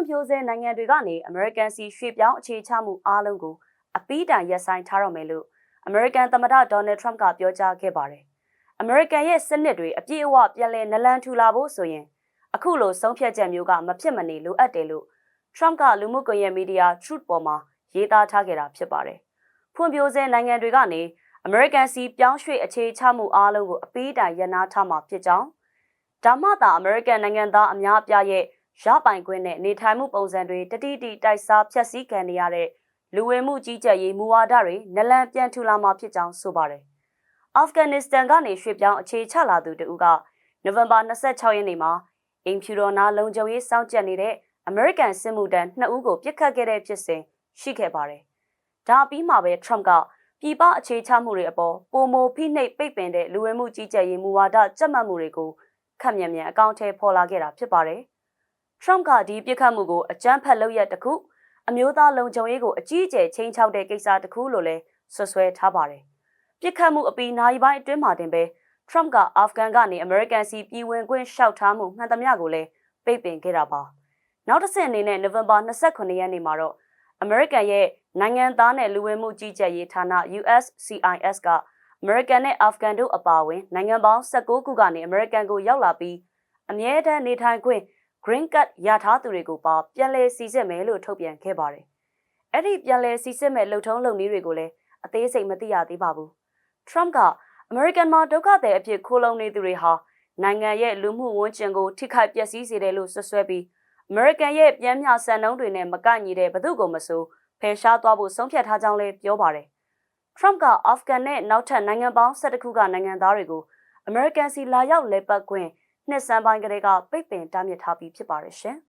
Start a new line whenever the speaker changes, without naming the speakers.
န့်ဖြိုးဆဲနိုင်ငံတွေကနေအမေရိကန်စီရွှေ့ပြောင်းအခြေချမှုအားလုံးကိုအပီးတိုင်ရပ်ဆိုင်းထားတော့မယ်လို့အမေရိကန်သမ္မတဒေါ်နယ်ထရမ့်ကပြောကြားခဲ့ပါတယ်။အမေရိကန်ရဲ့စနစ်တွေအပြည့်အဝပြန်လည်နလန်ထူလာဖို့ဆိုရင်အခုလိုဆုံးဖြတ်ချက်မျိုးကမဖြစ်မနေလိုအပ်တယ်လို့ထရမ့်ကလူမှုကွန်ရက်မီဒီယာ Truth ပေါ်မှာရေးသားထားခဲ့တာဖြစ်ပါတယ်။ဖွံ့ဖြိုးဆဲနိုင်ငံတွေကနေအမေရိကန်စီပြောင်းရွှေ့အခြေချမှုအားလုံးကိုအပီးတိုင်ရပ်နားထားမှာဖြစ်ကြောင်းဒါမှသာအမေရိကန်နိုင်ငံသားအများအပြားရဲ့ ရပိုင်ခွင့်နဲ့နေထိုင်မှုပုံစံတွေတတိတိတိုက်စားဖျက်ဆီးခံနေရတဲ့လူဝင်မှုကြီးကြပ်ရေးမူဝါဒတွေနလန်ပြန်ထူလာမှာဖြစ်ကြောင်းဆိုပါတယ်။အာဖဂန်နစ္စတန်ကနေရွှေ့ပြောင်းအခြေချလာသူတဦးကနိုဝင်ဘာ26ရက်နေ့မှာအင်ဖြူတော်နာလုံခြုံရေးစောင့်ကြပ်နေတဲ့အမေရိကန်စစ်မှုထမ်း2ဦးကိုပြစ်ခတ်ခဲ့တဲ့ဖြစ်စဉ်ရှိခဲ့ပါတယ်။ဒါပြီးမှပဲထရမ့်ကပြည်ပအခြေချမှုတွေအပေါ်ပုံမိုဖိနှိပ်ပိတ်ပင်တဲ့လူဝင်မှုကြီးကြပ်ရေးမူဝါဒကြက်မှတ်မှုတွေကိုခက်မြန်မြန်အကောင့်ထဲပေါ်လာခဲ့တာဖြစ်ပါတယ်။ Trump ကဒီပြစ်ခတ်မှုကိုအကြမ်းဖက်လုပ်ရက်တစ်ခုအမျိုးသားလုံခြုံရေးကိုအကြီးအကျယ်ချိန်ချောက်တဲ့ကိစ္စတစ်ခုလို့လည်းဆွဆွဲထားပါတယ်။ပြစ်ခတ်မှုအပြီးနိုင်ပိုင်းအတွင်းမှာတင်ပဲ Trump ကအာဖဂန်ကနေအမေရိကန်စီပြည်ဝင်ခွင့်လျှောက်ထားမှုမှန်သမျှကိုလည်းပိတ်ပင်ခဲ့တာပါ။နောက်တစ်ဆင့်အနေနဲ့နိုဝင်ဘာ29ရက်နေ့မှာတော့အမေရိကန်ရဲ့နိုင်ငံသားနဲ့လူဝင်မှုကြီးကြပ်ရေးဌာန USCIS ကအမေရိကန်နဲ့အာဖဂန်တို့အပါအဝင်နိုင်ငံပေါင်း19ခုကနေအမေရိကန်ကိုရောက်လာပြီးအမြဲတမ်းနေထိုင်ခွင့် Green Card ရထားသူတွေကိုပါပြန်လည်စီစစ်မယ်လို့ထုတ်ပြန်ခဲ့ပါတယ်။အဲ့ဒီပြန်လည်စီစစ်မဲ့လှုပ်ထုံးလုပ်နည်းတွေကိုလည်းအသေးစိတ်မသိရသေးပါဘူး။ Trump ကအမေရိကန်မှာဒုက္ခသည်အဖြစ်ခိုးလုံနေသူတွေဟာနိုင်ငံရဲ့လူမှုဝန်ကျင်ကိုထိခိုက်ပျက်စီးစေတယ်လို့ဆွဆွဲပြီးအမေရိကန်ရဲ့ပြန်မြစံနှုန်းတွေနဲ့မကန့်ညီတဲ့ဘသူကိုမဆိုဖယ်ရှားသွားဖို့ဆုံးဖြတ်ထားကြောင်းလည်းပြောပါတယ်။ Trump ကအာဖဂန်နဲ့နောက်ထပ်နိုင်ငံပေါင်း၁၁ခုကနိုင်ငံသားတွေကိုအမေရိကန်စီလာရောက်လဲပတ်ခွင့် နှစ်စံပိုင်းကလေးကပိတ်ပင်တားမြစ်ထားပြီးဖြစ်ပါတယ်ရှင်။